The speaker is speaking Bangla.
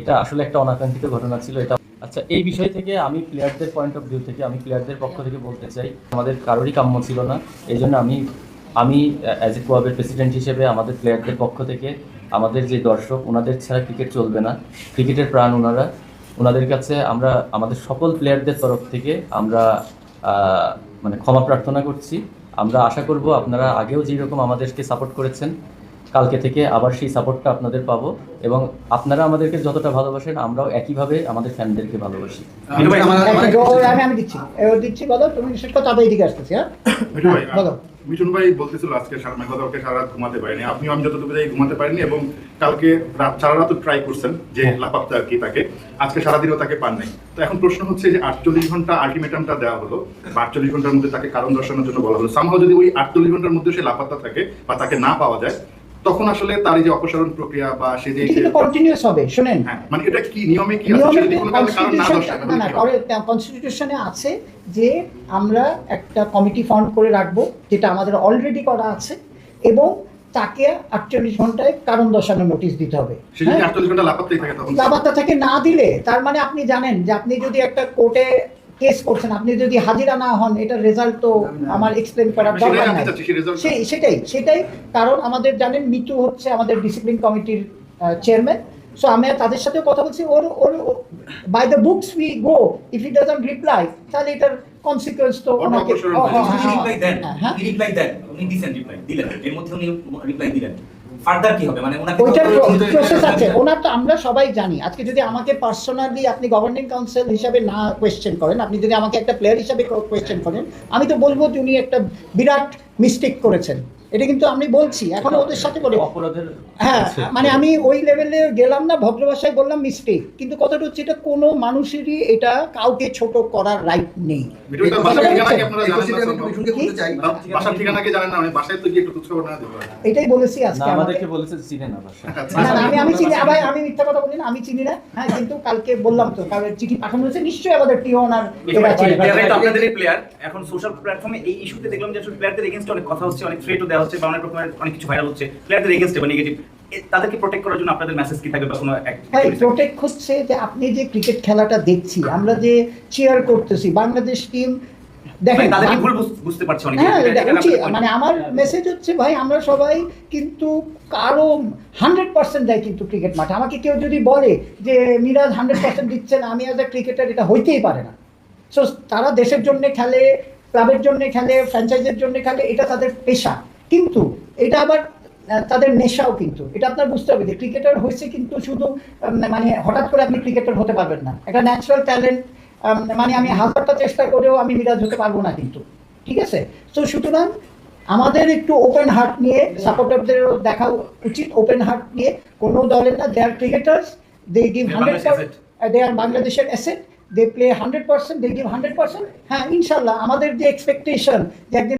এটা আসলে একটা অনাকাঙ্ক্ষিত ঘটনা ছিল, এটা আচ্ছা এই বিষয় থেকে আমি প্লেয়ারদের পয়েন্ট অফ ভিউ থেকে, আমি প্লেয়ারদের পক্ষ থেকে বলতে চাই, আমাদের কারোরই কাম্য ছিল না, এই জন্য আমি আমি অ্যাজ এ ক্লাবের প্রেসিডেন্ট হিসেবে আমাদের প্লেয়ারদের পক্ষ থেকে, আমাদের যে দর্শক, ওনাদের ছাড়া ক্রিকেট চলবে না ক্রিকেটের প্রাণ ওনারা, ওনাদের কাছে আমরা, আমাদের সকল প্লেয়ারদের তরফ থেকে আমরা মানে ক্ষমা প্রার্থনা করছি, আমরা আশা করব আপনারা আগেও যেরকম আমাদেরকে সাপোর্ট করেছেন কালকে থেকে আবার সেই সাপোর্টটা আপনাদের পাবো এবং আপনারা আমাদেরকে যতটা ভালোবাসেন আমরাও একইভাবে আমাদের ফ্যানদেরকে ভালোবাসি। এক- ও- আমি আমি দিচ্ছি। এ, ও দিচ্ছি বলো তুমি শেষ কথা আবার এদিকে আসতেছি হ্যাঁ? বলো। মিঠুন ভাই বলতেছিল আজকে সারা মেঘা কালকে সারা রাত ঘুমাতে পারেনি। আপনিও আমি যতটুকু যাই ঘুমাতে পারেনি এবং কালকে রাত সারা রাত ট্রাই করছেন যে লাপাত্তা আর কি তাকে। আজকে সারাদিনও তাকে পান নাই। তো এখন প্রশ্ন হচ্ছে যে আটচল্লিশ ঘণ্টা আলটিমেটামটা দেওয়া হলো বা আটচল্লিশ ঘণ্টার মধ্যে তাকে কারণ দর্শানোর জন্য বলা হলো। সামহাও যদি ওই আটচল্লিশ ঘণ্টার মধ্যে সে লাপাত্তা থাকে বা তাকে না পাওয়া যায় তখন আসলে তার যে অপসারণ প্রক্রিয়া বা সে যে কন্টিনিউয়াস হবে শুনেন। হ্যাঁ মানে এটা কি নিয়মে কি আছে? যদি কোনো কারণ না না না কনস্টিটিউশনে আছে যে আমরা একটা কমিটি ফর্ম করে রাখব যেটা আমাদের অলরেডি করা আছে এবং তাকে আটচল্লিশ ঘন্টায় কারণ দর্শানোর নোটিশ দিতে হবে। হ্যাঁ? লাবাত্তা থেকে না দিলে তার মানে আপনি জানেন যে আপনি যদি একটা কোর্টে কেস করছেন আপনি যদি হাজিরা না হন এটা রেজাল্ট তো আমার এক্সপ্লেন করার দরকার নাই। সেই সেটাই সেটাই কারণ আমাদের জানেন মিতু হচ্ছে আমাদের ডিসিপ্লিন কমিটির চেয়ারম্যান সো আমি তাদের সাথে কথা বলছি or or by the books we go if he doesn't reply তাহলে এটার কনসিকুয়েন্স তো। হ্যাঁ, রিপ্লাই দেন রিপ্লাই দেন উনি দিছেন রিপ্লাই দিলেন এর মধ্যে উনি রিপ্লাই দিলেন। ফার্দার কি হবে? মানে ওনাকে ওইটার প্রসেস আছে। ওনার তো আমরা সবাই জানি। আজকে যদি আমাকে পার্সোনালি আপনি গভর্নিং কাউন্সিল হিসাবে না কোয়েশ্চেন করেন আপনি যদি আমাকে একটা প্লেয়ার হিসাবে কোয়েশ্চেন করেন আমি তো বলব যে উনি একটা বিরাট মিস্টেক করেছেন। এটা কিন্তু আমি বলছি এখন ওদের সাথে বলি। অপরাধের হ্যাঁ মানে আমি ওই লেভেলে গেলাম না ভদ্র ভাষায় বললাম মিস্টেক কিন্তু কথাটা হচ্ছে এটা কোনো মানুষেরই এটা কাউকে ছোট করার রাইট নেই। মিঠুন ভাই, বাসার ঠিকানা কি আপনারা এই জানেন কোশ্চেনটা আমি না একটু মিঠুনকে করতে চাই। বাসার ঠিকানা কি জানেন না মানে এটাই বলেছি আজকে আমাদেরকে বলেছে চিনে না ভাষা না, না, আমি আমি চিনি আবার আমি মিথ্যা কথা বলি না আমি চিনি না। হ্যাঁ কিন্তু কালকে বললাম তো কারণ চিঠি পাঠানো হয়েছে নিশ্চয়ই আমাদের আর প্লেয়ার এখন সোশ্যাল প্ল্যাটফর্মে এই ইস্যুতে দেখলাম যে প্লেয়ারদের এগেনস্টে অনেক কথা হচ্ছে অনেক থ্রেটও দেওয়া হচ্ছে বা অনেক রকমের অনেক কিছু ভাইরাল হচ্ছে প্লেয়ারদের এগেনস্টে বা নেগেটিভ তাদেরকে প্রোটেক্ট করার জন্য আপনাদের মেসেজ কি থাকবে বা কোনো ভাই প্রোটেক্ট হচ্ছে যে আপনি যে ক্রিকেট খেলাটা দেখছি আমরা যে চেয়ার করতেছি বাংলাদেশ টিম দেখেন মানে তাদেরকে ভুল বুঝতে পারছে অনেকে। হ্যাঁ। মানে আমার মেসেজ হচ্ছে ভাই আমরা সবাই কিন্তু কারও হান্ড্রেড পার্সেন্ট দেয় কিন্তু ক্রিকেট মাঠে। আমাকে কেউ যদি বলে যে মিরাজ হান্ড্রেড পার্সেন্ট দিচ্ছে না আমি অ্যাজ এ ক্রিকেটার এটা হইতেই পারে না। সো তারা দেশের জন্য খেলে ক্লাবের জন্য খেলে ফ্র্যাঞ্চাইজের জন্য খেলে এটা তাদের পেশা। কিন্তু এটা আবার তাদের নেশাও কিন্তু। এটা আপনার বুঝতে হবে যে ক্রিকেটার হয়েছে কিন্তু শুধু মানে হঠাৎ করে আপনি ক্রিকেটার হতে পারবেন না। একটা ন্যাচারাল ট্যালেন্ট মানে আমি হাজারটা চেষ্টা করেও আমি মিরাজ হতে পারব না কিন্তু। ঠিক আছে? তো সুতরাং আমাদের একটু ওপেন হার্ট নিয়ে সাপোর্টারদেরও দেখা উচিত ওপেন হার্ট নিয়ে। কোনো দলের না they are cricketers they give hundred they are বাংলাদেশের asset they play hundred percent they give hundred percent হ্যাঁ ইনশাল্লাহ, আমাদের যে এক্সপেকটেশন যে একদিন